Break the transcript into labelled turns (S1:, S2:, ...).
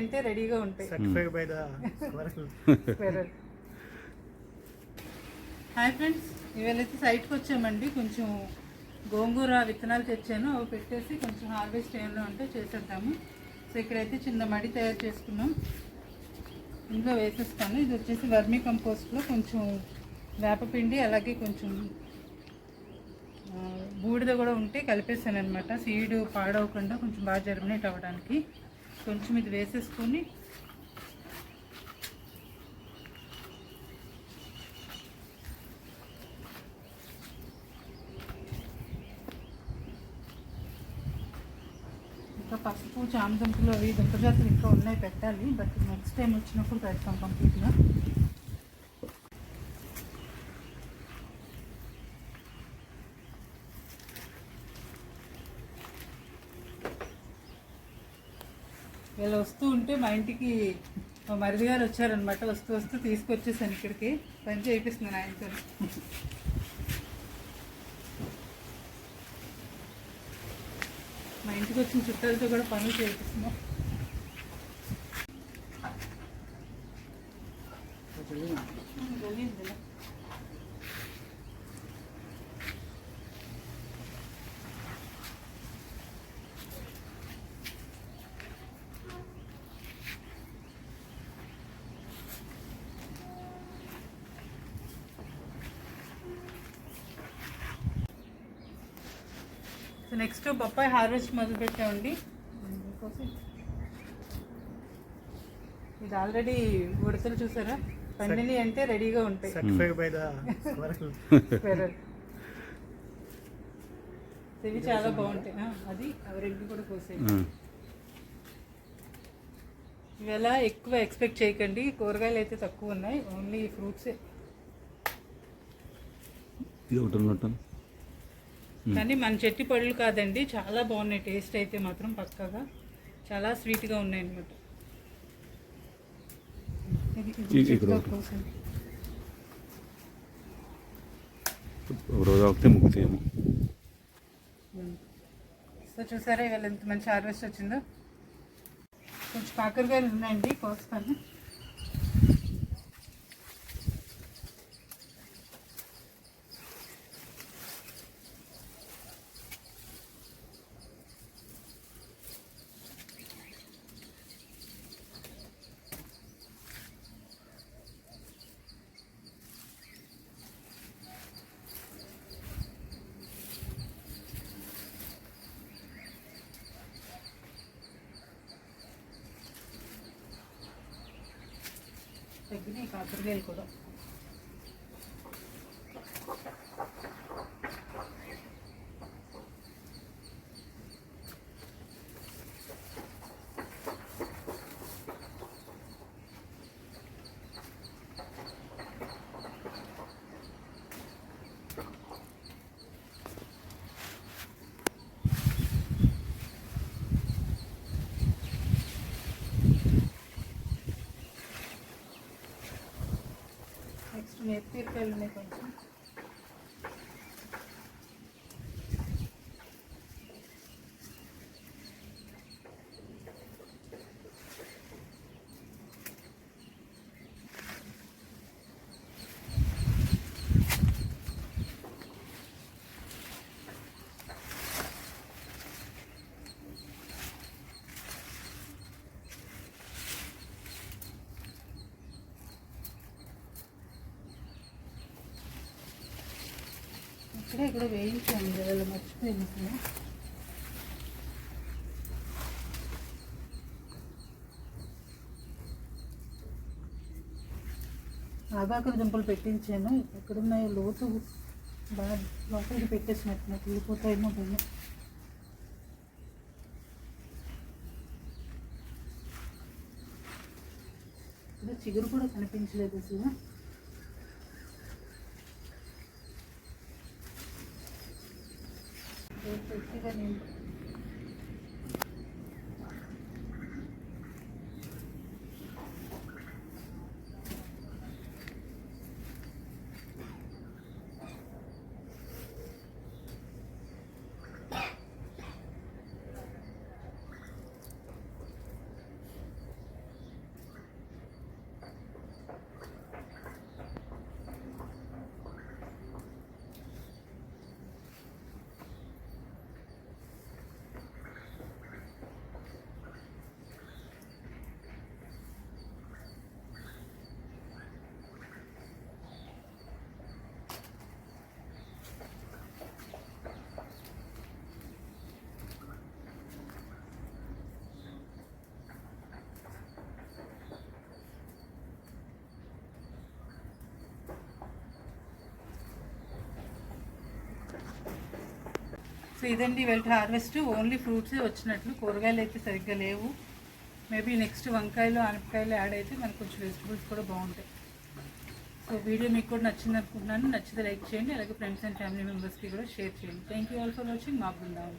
S1: అంటే రెడీగా ఉంటాయి. హాయ్ ఫ్రెండ్స్ ఇవాళైతే సైట్కి వచ్చామండి. కొంచెం గోంగూర విత్తనాలు తెచ్చాను. అవి పెట్టేసి కొంచెం హార్వెస్ట్ ఏమైనా ఉంటే చేసేద్దాము. సో ఇక్కడైతే చిన్న మడి తయారు చేసుకున్నాం. ఇందులో వేసేస్తాను. ఇది వచ్చేసి వర్మీ కంపోస్ట్లో కొంచెం వేపపిండి అలాగే కొంచెం బూడిద కూడా ఉంటే కలిపేసాను అనమాట సీడ్ పాడవకుండా కొంచెం బాగా జర్మినేట్ అవ్వడానికి. కొంచెం ఇది వేసేసుకొని ఇంకా పసుపు చామదుంపలు అవి దుంపజాతులు ఇంకా ఉన్నాయి పెట్టాలి. బట్ నెక్స్ట్ టైం వచ్చినప్పుడు పెడతాం కంప్లీట్గా. వీళ్ళు వస్తూ ఉంటే మా ఇంటికి మా మరిది గారు వచ్చారనమాట వస్తూ వస్తూ తీసుకొచ్చేసాను ఇక్కడికి. పని చేయిస్తున్నాను ఆయనతో మా ఇంటికి వచ్చిన చుట్టాలతో కూడా పనులు చేయిస్తున్నాం నెక్స్ట్ బొప్పాయి హార్వెస్ట్ మొదలు పెట్టామండి. ఇది ఆల్రెడీ ఉడతలు చూసారా? పండిని అంటే రెడీగా ఉంటాయి. ఇవి చాలా బాగుంటాయి. ఆ, అది అవి రెండు కూడా కోసాయి ఇవాళ ఎక్కువ ఎక్స్పెక్ట్ చేయకండి. కూరగాయలు అయితే తక్కువ ఉన్నాయి. ఓన్లీ ఫ్రూట్సే
S2: ఇది ఒకటి ఉన్నట్టు
S1: కానీ మన చెట్టి పళ్ళు కాదండి చాలా బాగున్నాయి. టేస్ట్ అయితే మాత్రం పక్కగా. చాలా స్వీట్గా ఉన్నాయి అనమాట
S2: ఒకటి. ముగ్గుతాయేమో.
S1: సో చూసారా ఇవాళ ఎంత మంచి హార్వెస్ట్ వచ్చిందో? కొంచెం కాకరకాయలు ఉన్నాయండి కోస్తాను. తగ్గినాయి కాకరకాయలు కూడా. నెక్స్ట్ ఉన్నాయి కొంచెం. ఇక్కడే ఇక్కడ వేయించాను ఇవాళ మర్చిపోయింది అసలు. ఆగాకుల దుంపలు పెట్టించాను. ఎక్కడున్నాయో లోతు బాగా లోపలికి పెట్టేసినట్టు నాకు వెళ్ళిపోతాయేమో భయం. ఇక్కడ చిగురు కూడా కనిపించలేదు అసలు I mean. సో ఇదండి వెల్ట్ హార్వెస్ట్ ఓన్లీ ఫ్రూట్సే వచ్చినట్లు. కూరగాయలు అయితే సరిగ్గా లేవు. మేబీ నెక్స్ట్ వంకాయలు ఆనపకాయలు యాడ్ అయితే మనకు కొంచెం వెజిటబుల్స్ కూడా బాగుంటాయి. సో వీడియో మీకు కూడా నచ్చింది అనుకుంటున్నాను నచ్చితే లైక్ చేయండి. అలాగే ఫ్రెండ్స్ అండ్ ఫ్యామిలీ మెంబర్స్కి కూడా షేర్ చేయండి. Thank you all for watching. మా బృందావన్.